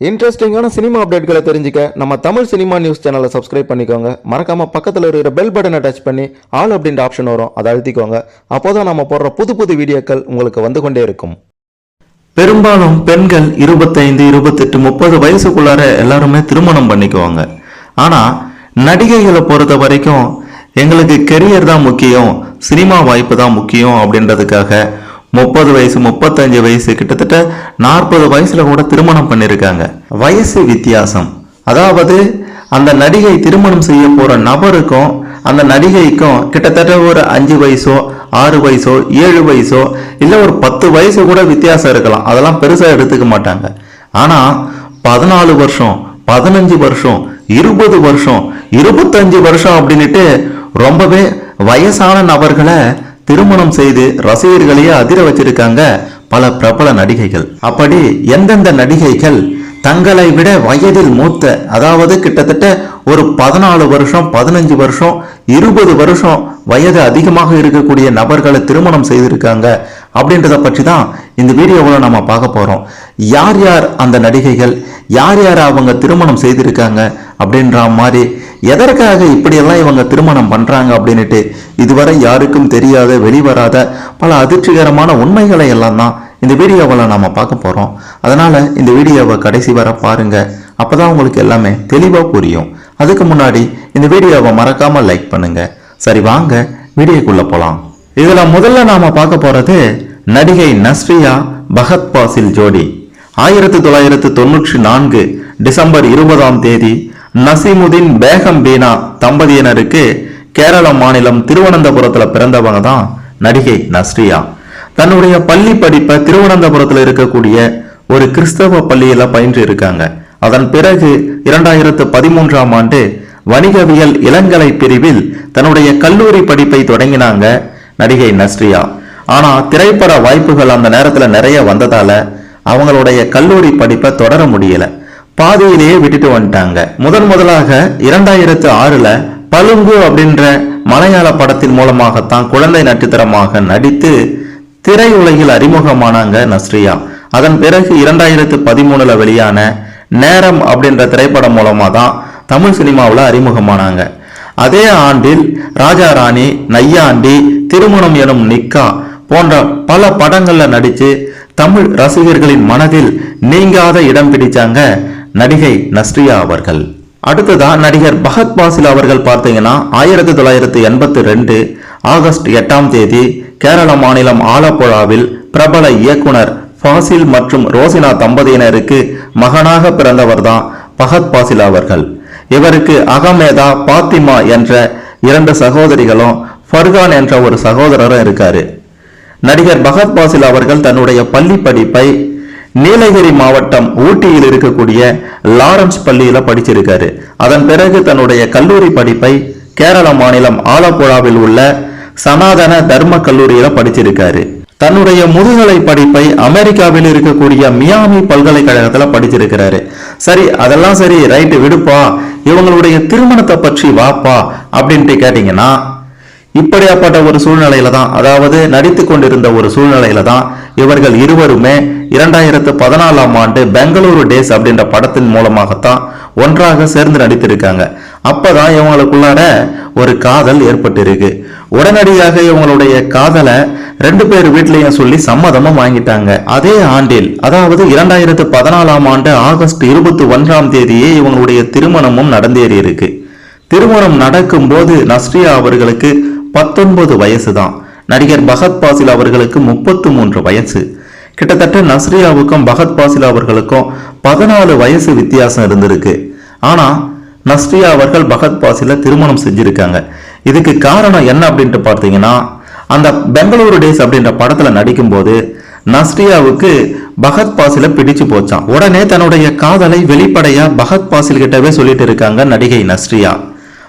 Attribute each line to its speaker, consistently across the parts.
Speaker 1: இன்ட்ரெஸ்டிங்கான சினிமா அப்டேட்களை தெரிஞ்சுக்க நம்ம தமிழ் சினிமா நியூஸ் சேனலை சப்ஸ்கிரைப் பண்ணிக்கோங்க. மறக்காம பக்கத்தில் இருக்கிற பெல் பட்டனை டச் பண்ணி ஆல் அப்படின்ற ஆப்ஷன் வரும். அதை அழுத்திக்கோங்க. அப்போதான் நம்ம போடுற புது புது வீடியோக்கள் உங்களுக்கு வந்து கொண்டே இருக்கும்.
Speaker 2: பெரும்பாலும் பெண்கள் இருபத்தைந்து இருபத்தெட்டு முப்பது வயசுக்குள்ளார எல்லாருமே திருமணம் பண்ணிக்குவாங்க. ஆனால் நடிகைகளை பொறுத்த வரைக்கும் எங்களுக்கு கெரியர் தான் முக்கியம் சினிமா வாய்ப்பு தான் முக்கியம் அப்படின்றதுக்காக முப்பது வயசு முப்பத்தஞ்சு வயசு கிட்டத்தட்ட நாற்பது வயசுல கூட திருமணம் பண்ணியிருக்காங்க வயசு வித்தியாசம். அதாவது அந்த நடிகை திருமணம் செய்ய போற நபருக்கும் அந்த நடிகைக்கும் கிட்டத்தட்ட ஒரு அஞ்சு வயசோ ஆறு வயசோ ஏழு வயசோ இல்லை ஒரு பத்து வயசு கூட வித்தியாசம் இருக்கலாம். அதெல்லாம் பெருசாக எடுத்துக்க மாட்டாங்க. ஆனால் பதினாலு வருஷம் பதினஞ்சு வருஷம் இருபது வருஷம் இருபத்தஞ்சு வருஷம் அப்படின்ட்டு ரொம்பவே வயசான நபர்களை திருமணம் செய்து ரசிகர்களையே அதிர வச்சிருக்காங்க பல பிரபல நடிகைகள். அப்படி எந்தெந்த நடிகைகள் தங்களை விட வயதில் மூத்த அதாவது கிட்டத்தட்ட ஒரு பதினாலு வருஷம் பதினஞ்சு வருஷம் இருபது வருஷம் வயது அதிகமாக இருக்கக்கூடிய நபர்களை திருமணம் செய்திருக்காங்க அப்படின்றத பற்றி தான் இந்த வீடியோவில் நம்ம பார்க்க போகிறோம் யார் யார் அந்த நடிகைகள்? யார் யார் அவங்க திருமணம் செய்திருக்காங்க? அப்படின்ற மாதிரி எதற்காக இப்படியெல்லாம் இவங்க திருமணம் பண்ணுறாங்க அப்படின்னுட்டு இதுவரை யாருக்கும் தெரியாத வெளிவராத பல அதிர்ச்சிகரமான உண்மைகளை எல்லாம் தான் இந்த வீடியோவில் நாம் பார்க்க போகிறோம் அதனால் இந்த வீடியோவை கடைசி வர பாருங்க. அப்பதான் உங்களுக்கு எல்லாமே தெளிவாக புரியும். அதுக்கு முன்னாடி இந்த வீடியோவை மறக்காமல் லைக் பண்ணுங்க. சரி வாங்க வீடியோக்குள்ளே போகலாம் இதில் முதல்ல நாம பார்க்க போகிறது நடிகை நஸ்ரியா பகத் பாசில் ஜோடி. ஆயிரத்தி தொள்ளாயிரத்து தொண்ணூற்றி நான்கு டிசம்பர் இருபதாம் தேதி நசீமுதீன் பேகம் பீனா தம்பதியினருக்கு கேரள மாநிலம் திருவனந்தபுரத்துல பிறந்தவங்க தான் நடிகை நஸ்ரியா. தன்னுடைய பள்ளி படிப்பை திருவனந்தபுரத்துல இருக்கக்கூடிய ஒரு கிறிஸ்தவ பள்ளியில பயின்று இருக்காங்க. அதன் பிறகு இரண்டாயிரத்து பதிமூன்றாம் ஆண்டு வணிகவியல் இளங்கலை பிரிவில் தன்னுடைய கல்லூரி படிப்பை தொடங்கினாங்க நடிகை நஸ்ரியா. ஆனா திரைப்பட வாய்ப்புகள் அந்த நேரத்துல நிறைய வந்ததால அவங்களுடைய கல்லூரி படிப்பை தொடர முடியல. பாதியிலேயே விட்டுட்டு வந்துட்டாங்க. முதன் முதலாக இரண்டாயிரத்து ஆறுல பலுங்கு அப்படின்ற மலையாள படத்தின் மூலமாகத்தான் குழந்தை நட்சத்திரமாக நடித்து திரையுலகில் அறிமுகமானாங்க நஸ்ரியா. அதன் பிறகு இரண்டாயிரத்து பதிமூணுல வெளியான நேரம் அப்படின்ற திரைப்படம் மூலமாக தான் தமிழ் சினிமாவில் அறிமுகமானாங்க. அதே ஆண்டில் ராஜா ராணி நையாண்டி திருமணம் எனும் நிக்கா போன்ற பல படங்களில் நடித்து தமிழ் ரசிகர்களின் மனதில் நீங்காத இடம் பிடிச்சாங்க நடிகை நஸ்ரியா அவர்கள். அடுத்ததா நடிகர் பகத் பாசில் அவர்கள் பார்த்தீங்கன்னா ஆயிரத்தி தொள்ளாயிரத்தி எண்பத்தி ரெண்டு ஆகஸ்ட் எட்டாம் தேதி கேரள மாநிலம் ஆலப்புழாவில் பிரபல இயக்குனர் ஃபாசில் மற்றும் ரோசினா தம்பதியினருக்கு மகனாக பிறந்தவர் தான் பகத் பாசில் அவர்கள். இவருக்கு அகமேதா பாத்திமா என்ற இரண்டு சகோதரிகளும் ஃபர்கான் என்ற ஒரு சகோதரரும் இருக்காரு. நடிகர் பகத் பாசில் அவர்கள் தன்னுடைய பள்ளி படிப்பை நீலகிரி மாவட்டம் ஊட்டியில் இருக்கக்கூடிய லாரன்ஸ் பள்ளியில படிச்சிருக்காரு. அதன் பிறகு தன்னுடைய கல்லூரி படிப்பை கேரள மாநிலம் ஆலப்புழாவில் உள்ள சனாதன தர்ம கல்லூரியில படிச்சிருக்காரு. தன்னுடைய முதுகலை படிப்பை அமெரிக்காவில் இருக்கக்கூடிய மியாமி பல்கலைக்கழகத்துல படிச்சிருக்கிறாரு. சரி அதெல்லாம் சரி ரைட்டு விடுப்பா. இவங்களுடைய திருமணத்தை பற்றி வாப்பா அப்படின்ட்டு கேட்டீங்கன்னா இப்படியாப்பட்ட ஒரு சூழ்நிலையில தான் அதாவது நடித்து கொண்டிருந்த ஒரு சூழ்நிலையில தான் இவர்கள் இருவருமே இரண்டாயிரத்து பதினாலாம் ஆண்டு பெங்களூரு டேஸ் அப்படின்ற படத்தின் மூலமாகத்தான் ஒன்றாக சேர்ந்து நடித்திருக்காங்க. அப்பதான் இவங்களுக்குள்ளார ஒரு காதல் ஏற்பட்டிருக்கு. உடனடியாக இவங்களுடைய காதலை ரெண்டு பேர் வீட்லையும் சொல்லி சம்மதமும் வாங்கிட்டாங்க. அதே ஆண்டில் அதாவது இரண்டாயிரத்து பதினாலாம் ஆண்டு ஆகஸ்ட் இருபத்தி ஒன்றாம் தேதியே இவங்களுடைய திருமணமும் நடந்தேறி இருக்கு திருமணம் நடக்கும்போது நஸ்ரியா அவர்களுக்கு பத்தொன்பது வயசு தான் நடிகர் பகத் பாசில் அவர்களுக்கு முப்பத்து மூன்று வயசு. கிட்டத்தட்ட நஸ்ரியாவுக்கும் பகத் பாசில் அவர்களுக்கும் பதினாலு வயசு வித்தியாசம் இருந்திருக்கு. ஆனால் நஸ்ரியா அவர்கள் பகத் பாசில திருமணம் செஞ்சுருக்காங்க. இதுக்கு காரணம் என்ன அப்படின்ட்டு பார்த்தீங்கன்னா அந்த பெங்களூரு டேஸ் அப்படின்ற படத்தில் நடிக்கும்போது நஸ்ரியாவுக்கு பகத் பாசில பிடிச்சு போச்சான் உடனே தன்னுடைய காதலை வெளிப்படையா பகத் பாசில் கிட்டவே சொல்லிட்டு இருக்காங்க நடிகை நஸ்ரியா.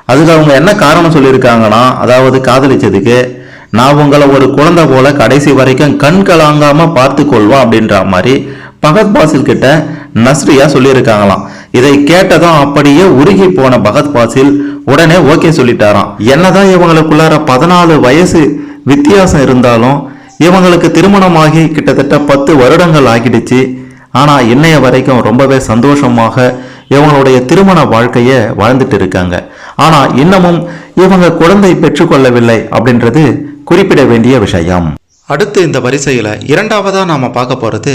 Speaker 2: அதுக்கு அவங்க என்ன காரணம் சொல்லியிருக்காங்கன்னா அதாவது காதலிச்சதுக்கு நான் உங்களை ஒரு குழந்தை போல கடைசி வரைக்கும் கண் கலாங்காம பார்த்து கொள்வோம் அப்படின்ற மாதிரி பகத் பாசில் கிட்ட நஸ்ரியா சொல்லியிருக்காங்களாம். இதை கேட்டதும் அப்படியே உருகி போன பகத் பாசில் உடனே ஓகே சொல்லிட்டாராம். என்னதான் இவங்களுக்குள்ளார பதினாலு வயசு வித்தியாசம் இருந்தாலும் இவங்களுக்கு திருமணமாகி கிட்டத்தட்ட பத்து வருடங்கள் ஆகிடுச்சு. ஆனா இன்னைய வரைக்கும் ரொம்பவே சந்தோஷமாக இவங்களுடைய திருமண வாழ்க்கையை வாழ்ந்துட்டு இருக்காங்க. ஆனா இன்னமும் இவங்க குழந்தை பெற்றுக்கொள்ளவில்லை அப்படின்றது குறிப்பிட வேண்டிய விஷயம்.
Speaker 1: அடுத்து இந்த வரிசையில் இரண்டாவதா நாம பார்க்க போறது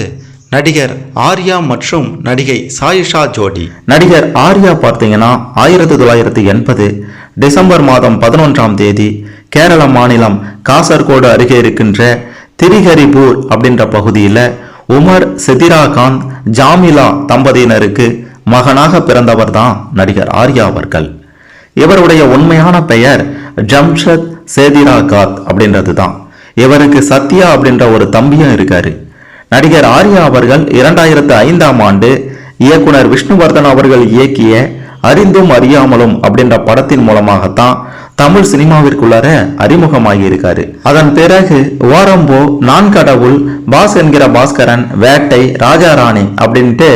Speaker 1: நடிகர் ஆர்யா மற்றும் நடிகை சாயிஷா ஜோடி.
Speaker 2: நடிகர் ஆர்யா பார்த்தீங்கன்னா ஆயிரத்தி தொள்ளாயிரத்தி எண்பது டிசம்பர் மாதம் பதினொன்றாம் தேதி கேரள மாநிலம் காசர்கோடு அருகே இருக்கின்ற திரிகரிபூர் அப்படின்ற பகுதியில் உமர் செதிராகாந்த் ஜாமிலா தம்பதியினருக்கு மகனாக பிறந்தவர் தான் நடிகர் ஆர்யா அவர்கள். இவருடைய உண்மையான பெயர் ஜம்ஷத் சேதிராகாத் அப்படின்றது தான் இவருக்கு சத்யா அப்படின்ற ஒரு தம்பியும் இருக்காரு. நடிகர் ஆர்யா அவர்கள் இரண்டாயிரத்து ஐந்தாம் ஆண்டு இயக்குனர் விஷ்ணுவர்தன் அவர்கள் இயக்கிய அறிந்தும் அறியாமலும் அப்படின்ற படத்தின் மூலமாகத்தான் தமிழ் சினிமாவிற்குள்ளார அறிமுகமாகி இருக்காரு. அதன் பிறகு ஓரம்போ நான் கடவுள் பாஸ் என்கிற பாஸ்கரன் வேட்டை ராஜாராணி அப்படின்ட்டு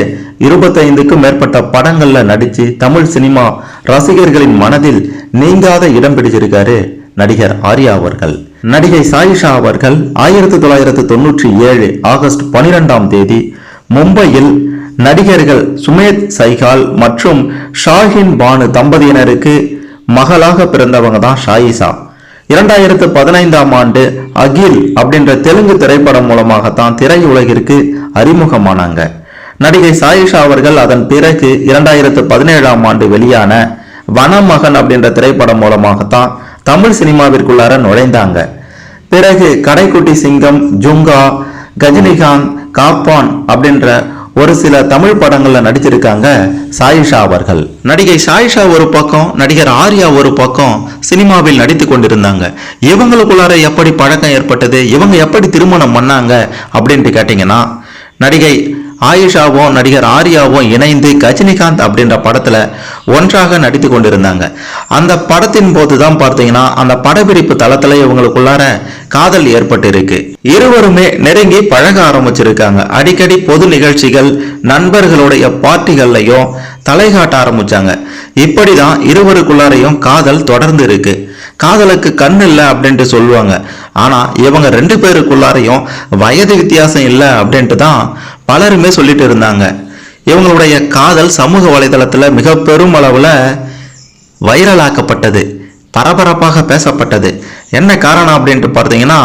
Speaker 2: இருபத்தைந்துக்கும் மேற்பட்ட படங்கள்ல நடிச்சு தமிழ் சினிமா ரசிகர்களின் மனதில் நீங்காத இடம் பிடிச்சிருக்காரு நடிகர் ஆர்யா அவர்கள். நடிகை சாயிஷா அவர்கள் ஆயிரத்தி தொள்ளாயிரத்து தொண்ணூற்றி ஏழு ஆகஸ்ட் பனிரெண்டாம் தேதி மும்பையில் நடிகர்கள் சுமேத் சைகால் மற்றும் ஷாஹின் பானு தம்பதியினருக்கு மகளாக பிறந்தவங்க தான் ஷாயிஷா. இரண்டாயிரத்து பதினைந்தாம் ஆண்டு அகில் அப்படின்ற தெலுங்கு திரைப்படம் மூலமாகத்தான் திரையுலகிற்கு அறிமுகமானாங்க. நடிகை சாயிஷா அவர்கள் அதன் பிறகு இரண்டாயிரத்து பதினேழாம் ஆண்டு வெளியான வனமகன் அப்படின்ற திரைப்படம் மூலமாகத்தான் தமிழ் சினிமாவிற்குள்ளார நுழைந்தாங்க. பிறகு கடைக்குட்டி சிங்கம் ஜுங்கா கஜினிகாந்த் காப்பான் அப்படின்ற ஒரு சில தமிழ் படங்கள்ல நடிச்சிருக்காங்க சாயிஷா அவர்கள். நடிகை சாயிஷா ஒரு பக்கம் நடிகர் ஆர்யா ஒரு பக்கம் சினிமாவில் நடித்து கொண்டிருந்தாங்க. இவங்களுக்குள்ளார எப்படி பழக்கம் ஏற்பட்டது இவங்க எப்படி திருமணம் பண்ணாங்க அப்படின்ட்டு கேட்டிங்கன்னா நடிகை ஆயிஷாவும் நடிகர் ஆர்யாவும் இணைந்து கஜினிகாந்த் அப்படின்ற படத்தில் ஒன்றாக நடித்து கொண்டிருந்தாங்க. அந்த படத்தின் போது தான் பார்த்தீங்கன்னா அந்த படப்பிடிப்பு தளத்தில் இவங்களுக்குள்ளார காதல் ஏற்பட்டு இருக்கு இருவருமே நெருங்கி பழக ஆரம்பிச்சிருக்காங்க. அடிக்கடி பொது நிகழ்ச்சிகள் நண்பர்களுடைய பார்ட்டிகள்லையும் தலை காட்ட ஆரம்பிச்சாங்க. இப்படிதான் இருவருக்குள்ளாரையும் காதல் தொடர்ந்து இருக்கு. காதலுக்கு கண் இல்லை அப்படின்ட்டு சொல்லுவாங்க. ஆனால் இவங்க ரெண்டு பேருக்குள்ளாரையும் வயது வித்தியாசம் இல்லை அப்படின்ட்டு தான் பலருமே சொல்லிட்டு இருந்தாங்க. இவங்களுடைய காதல் சமூக வலைதளத்தில் மிக பெரும் வைரலாக்கப்பட்டது பரபரப்பாக பேசப்பட்டது. என்ன காரணம் அப்படின்ட்டு பார்த்தீங்கன்னா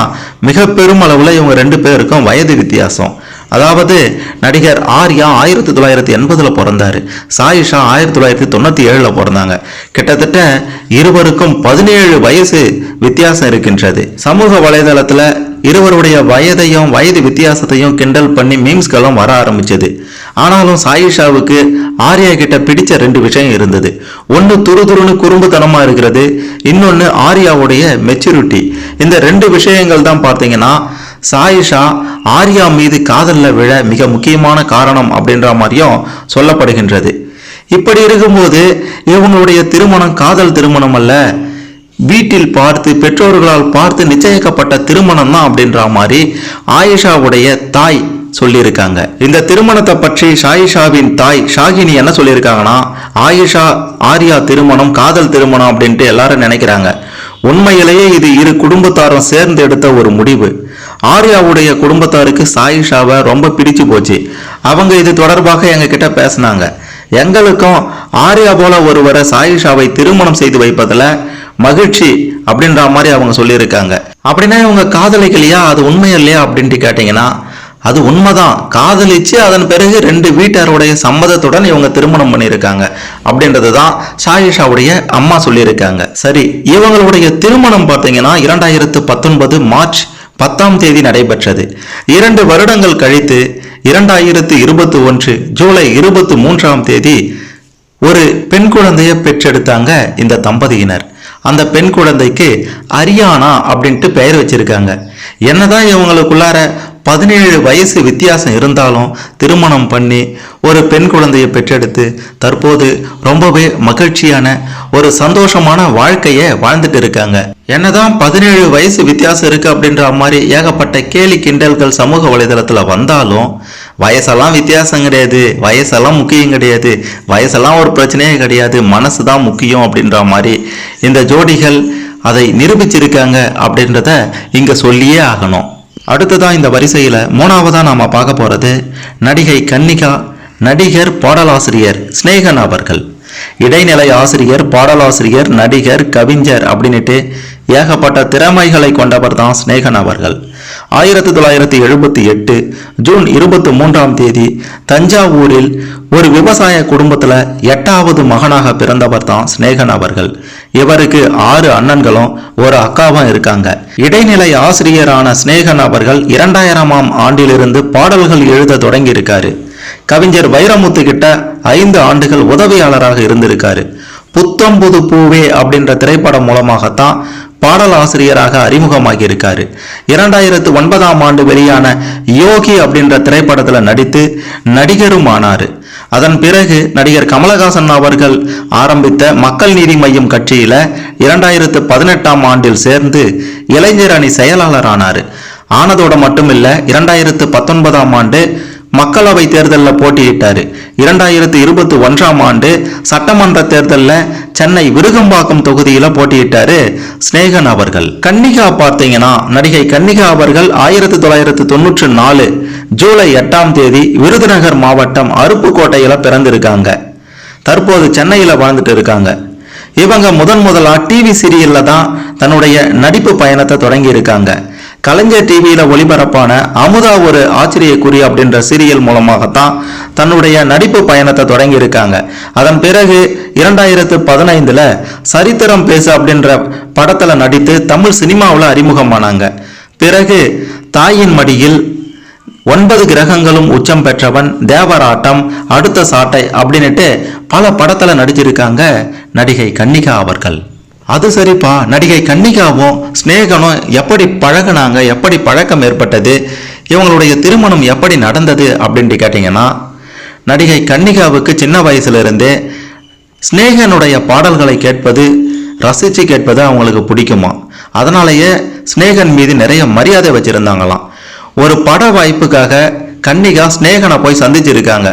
Speaker 2: மிக பெரும் அளவில் இவங்க ரெண்டு பேருக்கும் வயது வித்தியாசம். அதாவது நடிகர் ஆர்யா ஆயிரத்தி தொள்ளாயிரத்தி எண்பதில் பிறந்தார். சாயிஷா ஆயிரத்தி தொள்ளாயிரத்தி தொண்ணூற்றி ஏழில் பிறந்தாங்க. கிட்டத்தட்ட இருவருக்கும் பதினேழு வயசு வித்தியாசம் இருக்கின்றது. சமூக வலைதளத்தில் இருவருடைய வயதையும் வயது வித்தியாசத்தையும் கிண்டல் பண்ணி மீம்ஸ்களும் வர ஆரம்பிச்சது. ஆனாலும் சாயிஷாவுக்கு ஆர்யா கிட்ட பிடிச்ச ரெண்டு விஷயம் இருந்தது. ஒன்று துருதுருன்னு குறும்புத்தனமாக இருக்கிறது. இன்னொன்று ஆர்யாவுடைய மெச்சூரிட்டி இந்த ரெண்டு விஷயங்கள் தான் பார்த்தீங்கன்னா சாயிஷா ஆர்யா மீது காதலில் விழ மிக முக்கியமான காரணம் அப்படின்ற மாதிரியும் சொல்லப்படுகின்றது. இப்படி இருக்கும்போது இவங்களுடைய திருமணம் காதல் திருமணம் அல்ல வீட்டில் பார்த்து பெற்றோர்களால் பார்த்து நிச்சயிக்கப்பட்ட திருமணம் தான் அப்படின்ற மாதிரி ஆயிஷாவுடைய தாய் சொல்லியிருக்காங்க. இந்த திருமணத்தை பற்றி ஷாயிஷாவின் தாய் ஷாகினி என்ன சொல்லியிருக்காங்கன்னா ஆயிஷா ஆர்யா திருமணம் காதல் திருமணம் அப்படின்ட்டு எல்லாரும் நினைக்கிறாங்க. உண்மையிலேயே இது இரு குடும்பத்தாரும் சேர்ந்து எடுத்த ஒரு முடிவு. ஆர்யாவுடைய குடும்பத்தாருக்கு சாயிஷாவை ரொம்ப பிடிச்சு போச்சு. அவங்க இது தொடர்பாக எங்ககிட்ட பேசினாங்க. எங்களுக்கும் ஆர்யா போல ஒருவரை சாயிஷாவை திருமணம் செய்து வைப்பதில் மகிழ்ச்சி அப்படின்ற மாதிரி அவங்க சொல்லியிருக்காங்க. அப்படின்னா இவங்க காதலிக்கலையா? அது உண்மை இல்லையா? அப்படின்ட்டு கேட்டிங்கன்னா அது உண்மைதான். காதலிச்சு அதன் பிறகு ரெண்டு வீட்டாருடைய சம்மதத்துடன் இவங்க திருமணம் பண்ணியிருக்காங்க. அப்படின்றது தான் ஷாயிஷாவுடைய அம்மா சொல்லியிருக்காங்க. சரி இவங்களுடைய திருமணம் பார்த்தீங்கன்னா இரண்டாயிரத்து பத்தொன்பது மார்ச் பத்தாம் தேதி நடைபெற்றது. இரண்டு வருடங்கள் கழித்து இரண்டாயிரத்து இருபத்தி ஒன்று ஜூலை இருபத்தி மூன்றாம் தேதி ஒரு பெண் குழந்தையை பெற்றெடுத்தாங்க இந்த தம்பதியினர். அந்த பெண் குழந்தைக்கு அரியானா அப்படின்ட்டு பெயர் வச்சிருக்காங்க. என்னதான் இவங்களுக்குள்ளார பதினேழு வயசு வித்தியாசம் இருந்தாலும் திருமணம் பண்ணி ஒரு பெண் குழந்தையை பெற்றெடுத்து தற்போது ரொம்பவே மகிழ்ச்சியான ஒரு சந்தோஷமான வாழ்க்கையை வாழ்ந்துட்டு இருக்காங்க. என்னதான் பதினேழு வயசு வித்தியாசம் இருக்கு அப்படின்ற மாதிரி ஏகப்பட்ட கேலி கிண்டல்கள் சமூக வலைதளத்தில் வந்தாலும் வயசெல்லாம் வித்தியாசம் கிடையாது. வயசெல்லாம் முக்கியம் கிடையாது. வயசெல்லாம் ஒரு பிரச்சனையே கிடையாது. மனசு தான் முக்கியம் அப்படின்ற மாதிரி இந்த ஜோடிகள் அதை நிரூபிச்சிருக்காங்க அப்படின்றத இங்கே சொல்லியே ஆகணும். அடுத்ததாக இந்த வரிசையில் மூணாவதாக நாம் பார்க்க போகிறது நடிகை கன்னிகா நடிகர் பாடலாசிரியர் ஸ்னேகன் அவர்கள். இடைநிலை ஆசிரியர் பாடலாசிரியர் நடிகர் கவிஞர் அப்படின்னுட்டு ஏகப்பட்ட திறமைகளை கொண்டவர் தான் ஸ்னேகன் அவர்கள். ஆயிரத்தி தொள்ளாயிரத்தி எழுபத்தி எட்டு ஜூன் இருபத்தி மூன்றாம் தேதி தஞ்சாவூரில் ஒரு விவசாய குடும்பத்துல எட்டாவது மகனாக பிறந்தவர் தான் ஸ்னேகன் அவர்கள். இவருக்கு ஆறு அண்ணன்களும் ஒரு அக்காவும் இருக்காங்க. இடைநிலை ஆசிரியரான ஸ்னேகன் அவர்கள் இரண்டாயிரமாம் ஆண்டிலிருந்து பாடல்கள் எழுத தொடங்கி இருக்காரு கவிஞர் வைரமுத்து கிட்ட ஐந்து ஆண்டுகள் உதவியாளராக இருந்திருக்காரு. புத்தம்புது பூவே அப்படின்ற திரைப்படம் மூலமாகத்தான் பாடல் ஆசிரியராக அறிமுகமாகி இருக்காரு இரண்டாயிரத்து ஒன்பதாம் ஆண்டு வெளியான யோகி அப்படின்ற திரைப்படத்துல நடித்து நடிகரும் ஆனார் அதன் பிறகு நடிகர் கமலஹாசன் அவர்கள் ஆரம்பித்த மக்கள் நீதி மையம் கட்சியில இரண்டாயிரத்து பதினெட்டாம் ஆண்டில் சேர்ந்து இளைஞர் அணி செயலாளர் ஆனார் ஆனதோட மட்டுமில்ல இரண்டாயிரத்து பத்தொன்பதாம் ஆண்டு மக்களவை தேர்தலில் போட்டியிட்டார். இரண்டாயிரத்து இருபத்தி ஒன்றாம் ஆண்டு சட்டமன்ற தேர்தலில் சென்னை விருகம்பாக்கம் தொகுதியில் போட்டியிட்டார் ஸ்னேகன் அவர்கள். கன்னிகா பார்த்தீங்கன்னா நடிகை கன்னிகா அவர்கள் ஆயிரத்தி தொள்ளாயிரத்து தொன்னூற்றி நாலு ஜூலை எட்டாம் தேதி விருதுநகர் மாவட்டம் அருப்புக்கோட்டையில் பிறந்திருக்காங்க. தற்போது சென்னையில் வாழ்ந்துட்டு இருக்காங்க. இவங்க முதன் முதலாக டிவி சீரியலில் தான் தன்னுடைய நடிப்பு பயணத்தை தொடங்கியிருக்காங்க. கலைஞர் டிவியில ஒளிபரப்பான அமுதா ஒரு ஆச்சரியக்குறி அப்படின்ற சீரியல் மூலமாகத்தான் தன்னுடைய நடிப்பு பயணத்தை தொடங்கி இருக்காங்க அதன் பிறகு இரண்டாயிரத்து பதினைந்துல சரித்திரம் பேசு அப்படின்ற படத்துல நடித்து தமிழ் சினிமாவில் அறிமுகமானாங்க. பிறகு தாயின் மடியில் ஒன்பது கிரகங்களும் உச்சம் பெற்றவன் தேவராட்டம் அடுத்த சாட்டை அப்படின்னுட்டு பல படத்துல நடிச்சிருக்காங்க நடிகை கன்னிகா அவர்கள். அது சரிப்பா. நடிகை கன்னிகாவும் ஸ்னேகனும் எப்படி பழகுனாங்க எப்படி பழக்கம் ஏற்பட்டது இவங்களுடைய திருமணம் எப்படி நடந்தது அப்படின்ட்டு கேட்டிங்கன்னா நடிகை கன்னிகாவுக்கு சின்ன வயசுலேருந்தே ஸ்னேகனுடைய பாடல்களை கேட்பது ரசித்து கேட்பது அவங்களுக்கு பிடிக்குமா? அதனாலேயே ஸ்னேகன் மீது நிறைய மரியாதை வச்சுருந்தாங்களாம். ஒரு பட வாய்ப்புக்காக கன்னிகா ஸ்னேகனை போய் சந்திச்சிருக்காங்க.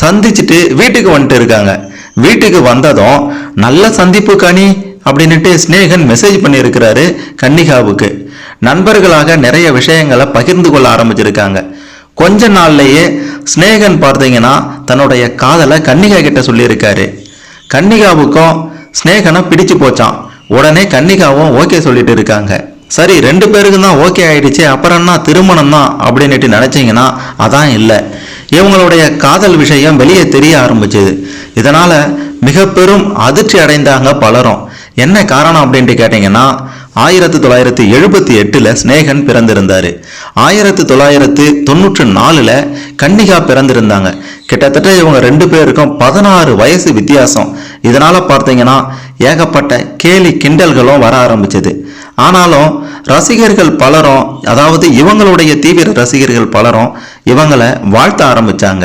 Speaker 2: சந்திச்சுட்டு வீட்டுக்கு வந்துட்டு இருக்காங்க. வீட்டுக்கு வந்ததும் நல்ல சந்திப்பு கனி அப்படின்னுட்டு ஸ்னேகன் மெசேஜ் பண்ணியிருக்கிறாரு கன்னிகாவுக்கு. நண்பர்களாக நிறைய விஷயங்களை பகிர்ந்து கொள்ள ஆரம்பிச்சிருக்காங்க. கொஞ்ச நாள்லேயே ஸ்னேகன் பார்த்தீங்கன்னா தன்னுடைய காதலை கன்னிகா கிட்ட சொல்லியிருக்காரு. கன்னிகாவுக்கும் ஸ்னேகனை பிடிச்சு போச்சான் உடனே கன்னிகாவும் ஓகே சொல்லிட்டு இருக்காங்க. சரி ரெண்டு பேருக்கு தான் ஓகே ஆயிடுச்சு. அப்புறம் என்ன? திருமணம் தான் அப்படின்னுட்டு நினச்சிங்கன்னா அதான் இல்லை. இவங்களுடைய காதல் விஷயம் வெளியே தெரிய ஆரம்பிச்சது. இதனால மிக பெரும் அதிர்ச்சி அடைந்தாங்க பலரும். என்ன காரணம் அப்படின்ட்டு கேட்டிங்கன்னா ஆயிரத்தி தொள்ளாயிரத்தி எழுபத்தி எட்டில் ஸ்னேகன் பிறந்திருந்தார். ஆயிரத்தி தொள்ளாயிரத்து தொண்ணூற்றி நாலில் கன்னிகா பிறந்திருந்தாங்க. கிட்டத்தட்ட இவங்க ரெண்டு பேருக்கும் பதினாறு வயசு வித்தியாசம். இதனால் பார்த்தீங்கன்னா ஏகப்பட்ட கேலி கிண்டல்களும் வர ஆரம்பிச்சது. ஆனாலும் ரசிகர்கள் பலரும் அதாவது இவங்களுடைய தீவிர ரசிகர்கள் பலரும் இவங்களை வாழ்த்த ஆரம்பித்தாங்க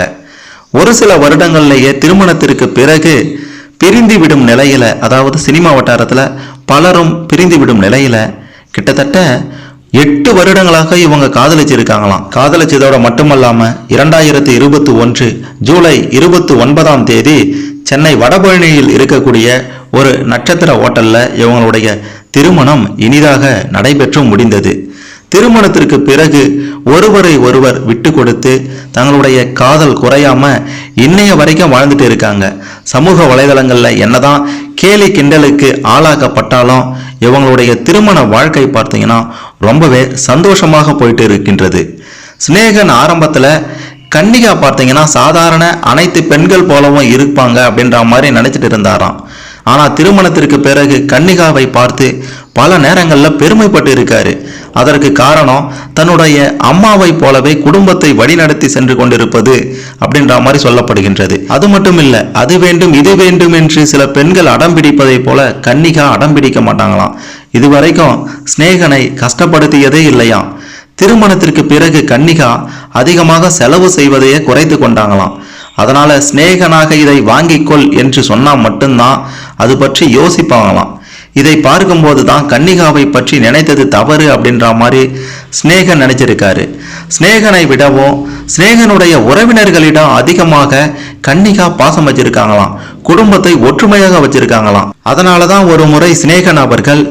Speaker 2: ஒரு சில வருடங்கள்லேயே திருமணத்திற்கு பிறகு பிரிந்து விடும் நிலையில் அதாவது சினிமா வட்டாரத்தில் பலரும் பிரிந்து விடும் நிலையில் கிட்டத்தட்ட எட்டு வருடங்களாக இவங்க காதலிச்சிருக்காங்களாம். காதலிச்சதோட மட்டுமல்லாமல் இரண்டாயிரத்தி இருபத்தி ஒன்று ஜூலை இருபத்தி ஒன்பதாம் தேதி சென்னை வடபழனியில் இருக்கக்கூடிய ஒரு நட்சத்திர ஹோட்டலில் இவங்களுடைய திருமணம் இனிதாக நடைபெற்று முடிந்தது. திருமணத்திற்கு பிறகு ஒருவரை ஒருவர் விட்டு கொடுத்து தங்களுடைய காதல் குறையாம இன்னைய வரைக்கும் வாழ்ந்துட்டு இருக்காங்க. சமூக வலைதளங்கள்ல என்னதான் கேலி கிண்டலுக்கு ஆளாக்கப்பட்டாலும் இவங்களுடைய திருமண வாழ்க்கை பார்த்தீங்கன்னா ரொம்பவே சந்தோஷமாக போயிட்டு இருக்கின்றது. சிநேகன் ஆரம்பத்துல கன்னிகா பார்த்தீங்கன்னா சாதாரண அனைத்து பெண்கள் போலவும் இருப்பாங்க அப்படின்ற மாதிரி நினைச்சிட்டு இருந்தாராம். ஆனா திருமணத்திற்கு பிறகு கன்னிகாவை பார்த்து பல நேரங்களில் பெருமைப்பட்டு இருக்காரு. அதற்கு காரணம் தன்னுடைய அம்மாவை போலவே குடும்பத்தை வழிநடத்தி சென்று கொண்டிருப்பது அப்படின்ற மாதிரி சொல்லப்படுகின்றது. அது மட்டும் இல்லை அது வேண்டும் இது வேண்டும் என்று சில பெண்கள் அடம்பிடிப்பதைப் போல கன்னிகா அடம் பிடிக்க மாட்டாங்களாம். இதுவரைக்கும் சிநேகனை கஷ்டப்படுத்தியதே இல்லையாம். திருமணத்திற்கு பிறகு கன்னிகா அதிகமாக செலவு செய்வதையே குறைத்து கொண்டாங்களாம். அதனால சிநேகனாக இதை வாங்கிக்கொள் என்று சொன்னால் மட்டும்தான் அது பற்றி யோசிப்பாங்களாம். இதை பார்க்கும்போது தான் கன்னிகாவை பற்றி நினைத்தது தவறு அப்படின்ற மாதிரி ஸ்னேகன் நினைச்சிருக்காரு. ஸ்னேகனை விடவும் சிநேகனுடைய உறவினர்களிடம் அதிகமாக கன்னிகா பாசம் வச்சிருக்காங்களாம். குடும்பத்தை ஒற்றுமையாக வச்சிருக்காங்களாம். அதனால தான் ஒரு முறை ஸ்னேகன் அவர்கள்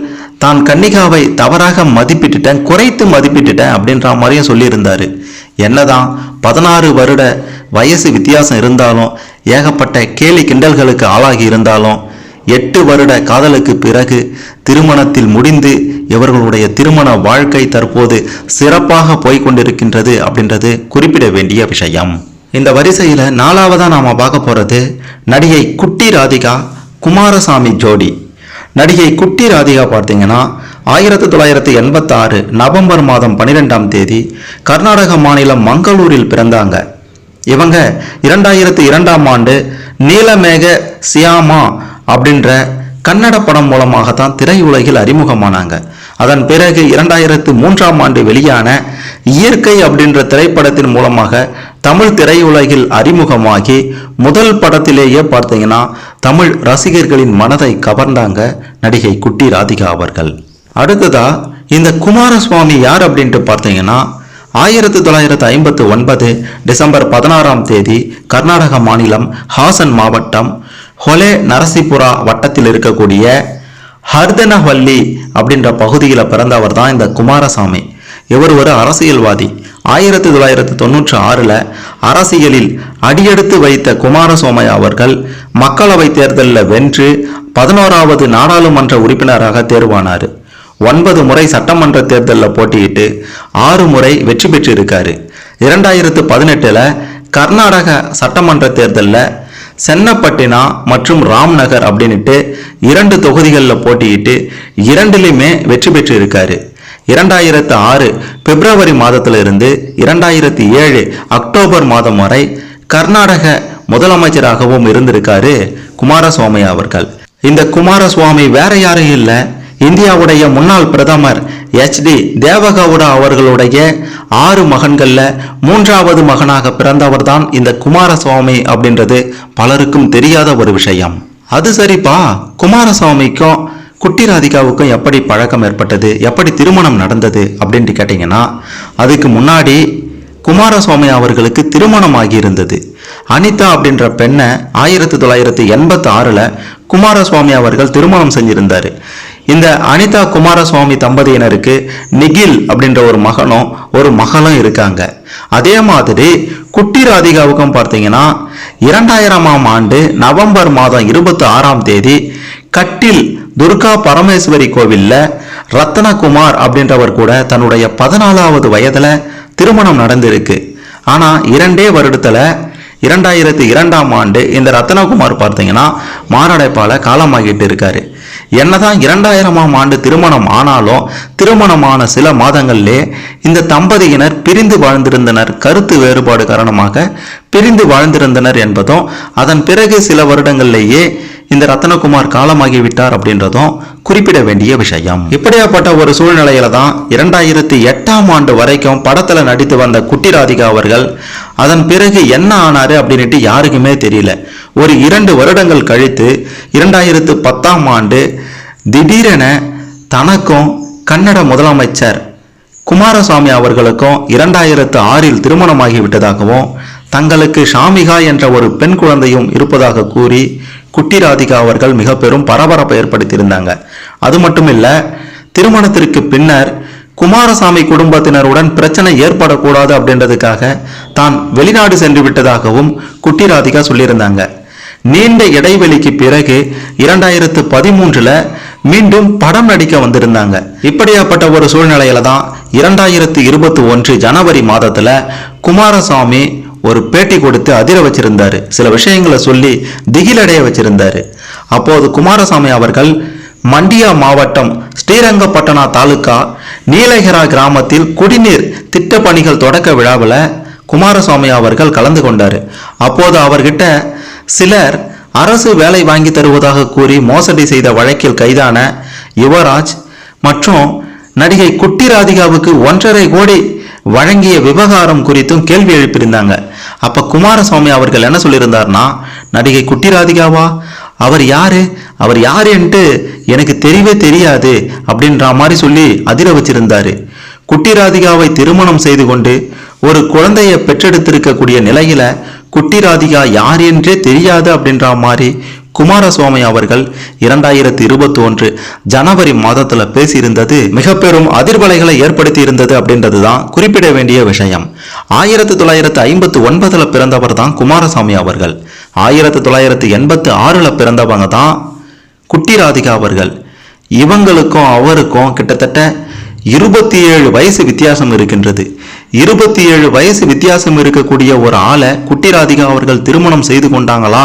Speaker 2: தான் கன்னிகாவை தவறாக மதிப்பிட்டுட்டேன் குறைத்து மதிப்பிட்டுட்டேன் அப்படின்ற மாதிரியும் சொல்லியிருந்தாரு. என்னதான் பதினாறு வருட வயசு வித்தியாசம் இருந்தாலும் ஏகப்பட்ட கேலி கிண்டல்களுக்கு ஆளாகி இருந்தாலும் எட்டு வருட காதலுக்கு பிறகு திருமணத்தில் முடிந்து இவர்களுடைய திருமண வாழ்க்கை தற்போது சிறப்பாக போய்கொண்டிருக்கின்றது அப்படின்றது குறிப்பிட வேண்டிய விஷயம். இந்த வரிசையில் நாலாவதா நாம பார்க்க போறது நடிகை குட்டி ராதிகா குமாரசாமி ஜோடி. நடிகை குட்டி ராதிகா பார்த்தீங்கன்னா ஆயிரத்தி தொள்ளாயிரத்தி எண்பத்தாறு நவம்பர் மாதம் பன்னிரெண்டாம் தேதி கர்நாடக மாநிலம் மங்களூரில் பிறந்தாங்க. இவங்க இரண்டாயிரத்தி இரண்டாம் ஆண்டு நீலமேக சியாமா அப்படின்ற கன்னட படம் மூலமாகத்தான் திரையுலகில் அறிமுகமானாங்க. அதன் பிறகு இரண்டாயிரத்து மூன்றாம் ஆண்டு வெளியான இயற்கை அப்படின்ற திரைப்படத்தின் மூலமாக தமிழ் திரையுலகில் அறிமுகமாகி முதல் படத்திலேயே பார்த்தீங்கன்னா தமிழ் ரசிகர்களின் மனதை கவர்ந்தாங்க நடிகை குட்டி ராதிகா அவர்கள். அடுத்ததா இந்த குமாரசுவாமி யார் அப்படின்ட்டு பார்த்தீங்கன்னா ஆயிரத்தி தொள்ளாயிரத்து ஐம்பத்து ஒன்பது டிசம்பர் பதினாறாம் தேதி கர்நாடக மாநிலம் ஹாசன் மாவட்டம் ஹொலே நரசிபுரா வட்டத்தில் இருக்கக்கூடிய ஹர்தனவல்லி அப்படின்ற பகுதியில் பிறந்தவர் தான் இந்த குமாரசாமி. இவர் ஒரு அரசியல்வாதி. ஆயிரத்தி தொள்ளாயிரத்தி தொண்ணூற்றி ஆறில் அரசியலில் அடியெடுத்து வைத்த குமாரசுவாமி அவர்கள் மக்களவைத் தேர்தலில் வென்று பதினோராவது நாடாளுமன்ற உறுப்பினராக தேர்வானார். ஒன்பது முறை சட்டமன்ற தேர்தலில் போட்டியிட்டு ஆறு முறை வெற்றி பெற்றிருக்காரு. இரண்டாயிரத்து பதினெட்டில் கர்நாடக சட்டமன்ற தேர்தலில் சென்னப்பட்டினா மற்றும் ராம்நகர் அப்படின்னுட்டு இரண்டு தொகுதிகளில் போட்டியிட்டு இரண்டிலுமே வெற்றி பெற்று இருக்காரு இரண்டாயிரத்து ஆறு பிப்ரவரி மாதத்திலிருந்து இரண்டாயிரத்தி ஏழு அக்டோபர் மாதம் வரை கர்நாடக முதலமைச்சராகவும் இருந்திருக்காரு குமாரசுவாமி அவர்கள். இந்த குமாரசுவாமி வேற யாரும் இல்லை இந்தியாவுடைய முன்னாள் பிரதமர் டி தேவகவுடா அவர்களுடைய ஆறு மகன்களில் மூன்றாவது மகனாக பிறந்தவர் தான் இந்த குமாரசுவாமி அப்படின்றது பலருக்கும் தெரியாத ஒரு விஷயம். அது சரிப்பா. குமாரசுவாமிக்கும் குட்டி ராதிகாவுக்கும் எப்படி பழக்கம் ஏற்பட்டது? எப்படி திருமணம் நடந்தது? அப்படின்ட்டு கேட்டிங்கன்னா அதுக்கு முன்னாடி குமாரசுவாமி அவர்களுக்கு திருமணம் ஆகியிருந்தது அனிதா அப்படின்ற பெண்ணை ஆயிரத்தி தொள்ளாயிரத்தி எண்பத்தி ஆறில் குமாரசுவாமி அவர்கள் திருமணம் செஞ்சிருந்தார். இந்த அனிதா குமாரசுவாமி தம்பதியினருக்கு நிகில் அப்படின்ற ஒரு மகனும் ஒரு மகளும் இருக்காங்க. அதே மாதிரி குட்டி ராதிகாவுக்கும் பார்த்தீங்கன்னா இரண்டாயிரமாம் ஆண்டு நவம்பர் மாதம் இருபத்தி ஆறாம் தேதி கட்டில் துர்கா பரமேஸ்வரி கோவில்ல ரத்னகுமார் அப்படின்றவர் கூட தன்னுடைய பதினாலாவது வயதுல திருமணம் நடந்திருக்கு. ஆனா இரண்டே வருடத்துல இரண்டாயிரத்தி இரண்டாம் ஆண்டு இந்த ரத்னகுமார் பார்த்தீங்கன்னா மாரடைப்பால காலமாகிட்டு இருக்காரு. என்னதான் இரண்டாயிரமாம் ஆண்டு திருமணம் ஆனாலும் திருமணமான சில மாதங்களிலே இந்த தம்பதியினர் பிரிந்து வாழ்ந்திருந்தனர். கருத்து வேறுபாடு காரணமாக பிரிந்து வாழ்ந்திருந்தனர் என்பதும் அதன் பிறகு சில வருடங்களிலேயே இந்த ரத்னகுமார் காலமாகி விட்டார் அப்படின்றதும் குறிப்பிட வேண்டிய விஷயம். இப்படியாப்பட்ட ஒரு சூழ்நிலையில தான் இரண்டாயிரத்தி எட்டாம் ஆண்டு வரைக்கும் படத்துல நடித்து வந்த குட்டி ராதிகா அவர்கள் அதன் பிறகு என்ன ஆனாரு அப்படின்ட்டு யாருக்குமே தெரியல. ஒரு இரண்டு வருடங்கள் கழித்து இரண்டாயிரத்து பத்தாம் ஆண்டு திடீரென தனக்கும் கன்னட முதலமைச்சர் குமாரசாமி அவர்களுக்கும் இரண்டாயிரத்து ஆறில் திருமணமாகி விட்டதாகவும் தங்களுக்கு ஷாமிகா என்ற ஒரு பெண் குழந்தையும் இருப்பதாக கூறி குட்டி ராதிகா அவர்கள் மிக பெரும் பரபரப்பை ஏற்படுத்தியிருந்தாங்க. அது மட்டும் இல்ல திருமணத்திற்கு பின்னர் குமாரசாமி குடும்பத்தினருடன் பிரச்சனை ஏற்படக்கூடாது அப்படின்றதுக்காக தான் வெளிநாடு சென்று விட்டதாகவும் குட்டி ராதிகா சொல்லியிருந்தாங்க. நீண்ட இடைவெளிக்கு பிறகு இரண்டாயிரத்து பதிமூன்றுல மீண்டும் படம் நடிக்க வந்திருந்தாங்க. இப்படியாப்பட்ட ஒரு சூழ்நிலையில தான் இரண்டாயிரத்து இருபத்தி ஒன்று ஜனவரி மாதத்துல குமாரசாமி ஒரு பேட்டி கொடுத்து அதிர வச்சிருந்தாரு. சில விஷயங்களை சொல்லி திகிலடைய வச்சிருந்தாரு. அப்போது குமாரசாமி அவர்கள் மண்டியா மாவட்டம் ஸ்ரீரங்கப்பட்டணா தாலுகா நீலகிரா கிராமத்தில் குடிநீர் திட்ட பணிகள் தொடக்க விழாவில் குமாரசாமி அவர்கள் கலந்து கொண்டார். அப்போது அவர்கிட்ட சிலர் அரசு வேலை வாங்கி தருவதாக கூறி மோசடி செய்த வழக்கில் கைதான யுவராஜ் மற்றும் நடிகை குட்டி ராதிகாவுக்கு ஒன்றரை கோடி வழங்கிய விவகாரம் குறித்தும் கேள்வி எழுப்பியிருந்தாங்க. அப்ப குமாரசுவாமி அவர்கள் என்ன சொல்லியிருந்தார்னா நடிகை குட்டி ராதிகாவா? அவர் யாரு? அவர் யாருன்ட்டு எனக்கு தெரியவே தெரியாது அப்படின்ற மாதிரி சொல்லி அதிர வச்சிருந்தாரு. குட்டி ராதிகாவை திருமணம் செய்து கொண்டு ஒரு குழந்தையை பெற்றெடுத்திருக்கக்கூடிய நிலையில குட்டி ராதிகா யார் என்றே தெரியாது அப்படின்ற மாதிரி குமாரசுவாமி அவர்கள் இரண்டாயிரத்தி இருபத்தி ஒன்று ஜனவரி மாதத்தில் பேசியிருந்தது மிக பெரும் அதிர்வலைகளை ஏற்படுத்தி இருந்தது அப்படின்றது தான் குறிப்பிட வேண்டிய விஷயம். ஆயிரத்தி தொள்ளாயிரத்தி ஐம்பத்தி ஒன்பதில் பிறந்தவர் தான் குமாரசாமி அவர்கள். ஆயிரத்தி தொள்ளாயிரத்தி எண்பத்தி ஆறில் பிறந்தவங்க தான் குட்டி ராதிகா அவர்கள். இவங்களுக்கும் அவருக்கும் கிட்டத்தட்ட இருபத்தி ஏழு வயசு வித்தியாசம் இருக்கின்றது. இருபத்தி ஏழு வயசு வித்தியாசம் இருக்கக்கூடிய ஒரு ஆளை குட்டி ராதிகா அவர்கள் திருமணம் செய்து கொண்டாங்களா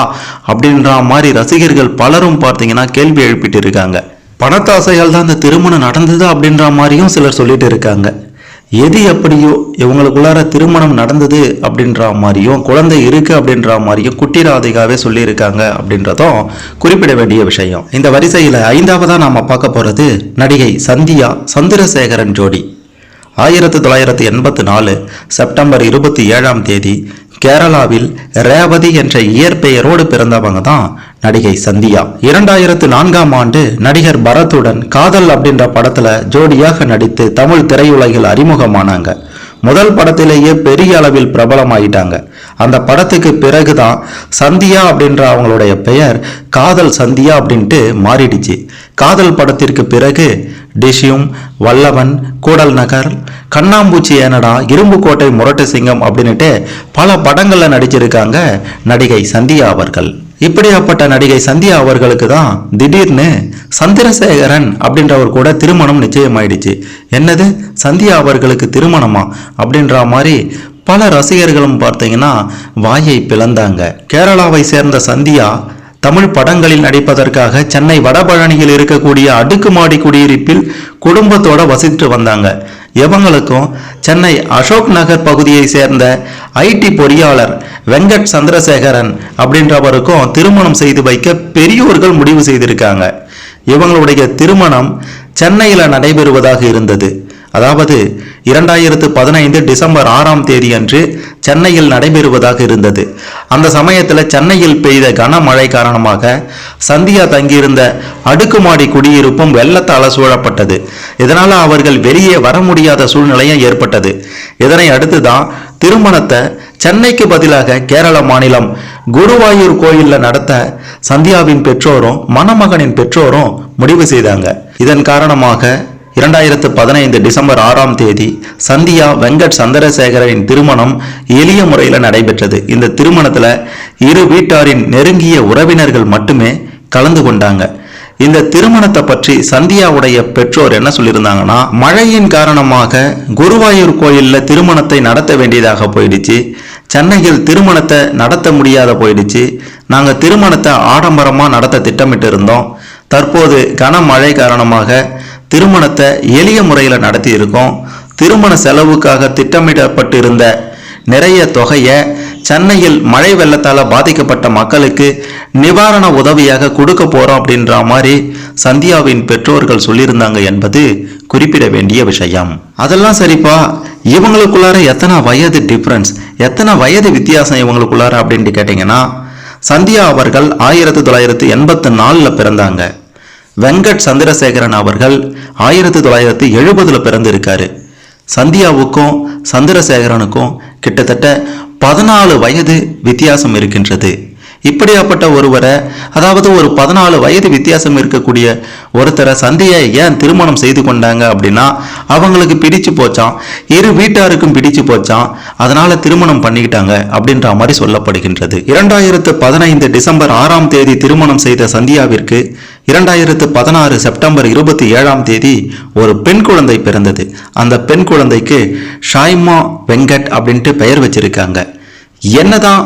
Speaker 2: அப்படின்ற மாதிரி ரசிகர்கள் பலரும் பார்த்தீங்கன்னா கேள்வி எழுப்பிட்டு இருக்காங்க. பணத்தாசையால் தான் இந்த திருமணம் நடந்தது அப்படின்ற மாதிரியும் சிலர் சொல்லிட்டு இருக்காங்க. எது எப்படியோ இவங்களுக்குள்ளார திருமணம் நடந்தது அப்படின்ற மாதிரியும் குழந்தை இருக்குது அப்படின்ற மாதிரியும் குட்டி ராதிகாவே சொல்லியிருக்காங்க அப்படின்றதும் குறிப்பிட வேண்டிய விஷயம். இந்த வரிசையில் ஐந்தாவதாக நாம் பார்க்க போகிறது நடிகை சந்தியா சந்திரசேகரன் ஜோடி. ஆயிரத்தி தொள்ளாயிரத்தி எண்பத்தி நாலு செப்டம்பர் இருபத்தி ஏழாம் தேதி கேரளாவில் ரேவதி என்ற இயற்பெயரோடு பிறந்தவங்க தான் நடிகை சந்தியா. இரண்டாயிரத்து நான்காம் ஆண்டு நடிகர் பரத்துடன் காதல் அப்படின்ற படத்துல ஜோடியாக நடித்து தமிழ் திரையுலகில் அறிமுகமானாங்க. முதல் படத்திலேயே பெரிய அளவில் பிரபலமாயிட்டாங்க. அந்த படத்துக்கு பிறகுதான் சந்தியா அப்படின்ற அவங்களுடைய பெயர் காதல் சந்தியா அப்படின்ட்டு மாறிடுச்சு. காதல் படத்திற்கு பிறகு டிஷ்யூம் வல்லவன் கூடல் நகர் கண்ணாம்பூச்சி ஏனடா இரும்புக்கோட்டை முரட்டு சிங்கம் அப்படின்னுட்டு பல படங்களில் நடிச்சிருக்காங்க நடிகை சந்தியா அவர்கள். இப்படியாப்பட்ட நடிகை சந்தியா அவர்களுக்கு தான் திடீர்னு சந்திரசேகரன் அப்படின்றவர் கூட திருமணம் நிச்சயமாயிடுச்சு. என்னது? சந்தியா அவர்களுக்கு திருமணமா? அப்படின்ற மாதிரி பல ரசிகர்களும் பார்த்தீங்கன்னா வாயை பிளந்தாங்க. கேரளாவை சேர்ந்த சந்தியா தமிழ் படங்களில் நடிப்பதற்காக சென்னை வடபழனியில் இருக்கக்கூடிய அடுக்குமாடி குடியிருப்பில் குடும்பத்தோட வசித்து வந்தாங்க. இவங்களுக்கும் சென்னை அசோக் நகர் பகுதியை சேர்ந்த ஐடி பொறியாளர் வெங்கட் சந்திரசேகரன் அப்படின்றவருக்கும் திருமணம் செய்து வைக்க பெரியோர்கள் முடிவு செய்திருக்காங்க. இவங்களுடைய திருமணம் சென்னையில் நடைபெறுவதாக இருந்தது. அதாவது இரண்டாயிரத்து பதினைந்து டிசம்பர் ஆறாம் தேதி அன்று சென்னையில் நடைபெறுவதாக இருந்தது. அந்த சமயத்தில் சென்னையில் பெய்த கனமழை காரணமாக சந்தியா தங்கியிருந்த அடுக்குமாடி குடியிருப்பும் வெள்ளத்தால் சூழப்பட்டது. இதனால் அவர்கள் வெளியே வர முடியாத சூழ்நிலையும் ஏற்பட்டது. இதனை அடுத்துதான் திருமணத்தை சென்னைக்கு பதிலாக கேரள மாநிலம் குருவாயூர் கோயிலில் நடத்த சந்தியாவின் பெற்றோரும் மணமகனின் பெற்றோரும் முடிவு செய்தாங்க. இதன் காரணமாக இரண்டாயிரத்து பதினைந்து டிசம்பர் ஆறாம் தேதி சந்தியா வெங்கட் சந்திரசேகரின் திருமணம் எளிய முறையில் நடைபெற்றது. இந்த திருமணத்தில் இரு வீட்டாரின் நெருங்கிய உறவினர்கள் மட்டுமே கலந்து கொண்டாங்க. இந்த திருமணத்தை பற்றி சந்தியாவுடைய பெற்றோர் என்ன சொல்லியிருந்தாங்கன்னா மழையின் காரணமாக குருவாயூர் கோயிலில் திருமணத்தை நடத்த வேண்டியதாக போயிடுச்சு. சென்னையில் திருமணத்தை நடத்த முடியாத போயிடுச்சு. நாங்கள் திருமணத்தை ஆடம்பரமாக நடத்த திட்டமிட்டு இருந்தோம் தற்போது கனமழை காரணமாக திருமணத்தை எளிய முறையில் நடத்தி இருக்கோம் திருமண செலவுக்காக திட்டமிடப்பட்டிருந்த நிறைய தொகையை சென்னையில் மழை வெள்ளத்தால் பாதிக்கப்பட்ட மக்களுக்கு நிவாரண உதவியாக கொடுக்க போகிறோம் அப்படின்ற மாதிரி சந்தியாவின் பெற்றோர்கள் சொல்லியிருந்தாங்க என்பது குறிப்பிட வேண்டிய விஷயம். அதெல்லாம் சரிப்பா இவங்களுக்குள்ளார எத்தனை வயது டிஃப்ரென்ஸ் எத்தனை வயது வித்தியாசம் இவங்களுக்குள்ளார அப்படின்ட்டு கேட்டிங்கன்னா சந்தியா அவர்கள் ஆயிரத்தி தொள்ளாயிரத்தி எண்பத்தி நாலில் பிறந்தாங்க. வெங்கட் சந்திரசேகரன் அவர்கள் ஆயிரத்தி தொள்ளாயிரத்தி எழுபதுல பிறந்திருக்காரு. சந்தியாவுக்கும் சந்திரசேகரனுக்கும் கிட்டத்தட்ட பதினாலு வயது வித்தியாசம் இருக்கின்றது. இப்படியாப்பட்ட ஒருவரை அதாவது ஒரு பதினாலு வயது வித்தியாசம் இருக்கக்கூடிய ஒருத்தரை சந்தியை ஏன் திருமணம் செய்து கொண்டாங்க அப்படின்னா அவங்களுக்கு பிடிச்சு போச்சான் இரு வீட்டாருக்கும் பிடிச்சு போச்சான் அதனால திருமணம் பண்ணிக்கிட்டாங்க அப்படின்ற மாதிரி சொல்லப்படுகின்றது. இரண்டாயிரத்து பதினைந்து டிசம்பர் ஆறாம் தேதி திருமணம் செய்த சந்தியாவிற்கு இரண்டாயிரத்து பதினாறு செப்டம்பர் இருபத்தி ஏழாம் தேதி ஒரு பெண் குழந்தை பிறந்தது. அந்த பெண் குழந்தைக்கு ஷாய்மா வெங்கட் அப்படின்ட்டு பெயர் வச்சிருக்காங்க. என்னதான்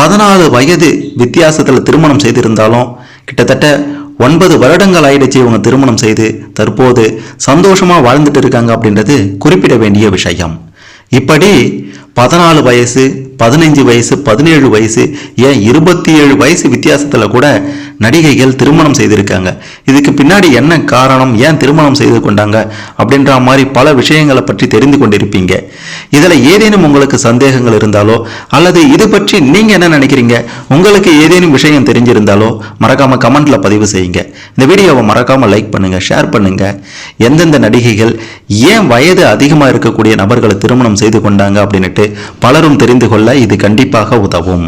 Speaker 2: பதினாலு வயது வித்தியாசத்தில் திருமணம் செய்திருந்தாலும் கிட்டத்தட்ட ஒன்பது வருடங்கள் ஆயிடுச்சு இவங்க திருமணம் செய்து. தற்போது சந்தோஷமாக வாழ்ந்துட்டு இருக்காங்க அப்படின்றது குறிப்பிட வேண்டிய விஷயம். இப்படி பதினாலு வயசு பதினைஞ்சு வயசு பதினேழு வயசு ஏன் இருபத்தி ஏழு வயசு வித்தியாசத்தில் கூட நடிகைகள் திருமணம் செய்திருக்காங்க. இதுக்கு பின்னாடி என்ன காரணம் ஏன் திருமணம் செய்து கொண்டாங்க அப்படின்ற மாதிரி பல விஷயங்களை பற்றி தெரிந்து கொண்டிருப்பீங்க. இதில் ஏதேனும் உங்களுக்கு சந்தேகங்கள் இருந்தாலோ அல்லது இது பற்றி நீங்கள் என்ன நினைக்கிறீங்க உங்களுக்கு ஏதேனும் விஷயம் தெரிஞ்சிருந்தாலோ மறக்காமல் கமெண்ட்ல பதிவு செய்யுங்க. இந்த வீடியோவை மறக்காம லைக் பண்ணுங்க ஷேர் பண்ணுங்க. எந்தெந்த நடிகைகள் ஏன் வயது அதிகமாக இருக்கக்கூடிய நபர்களை திருமணம் செய்து கொண்டாங்க அப்படின்னுட்டு பலரும் தெரிந்து கொள்ள இது கண்டிப்பாக உதவும்.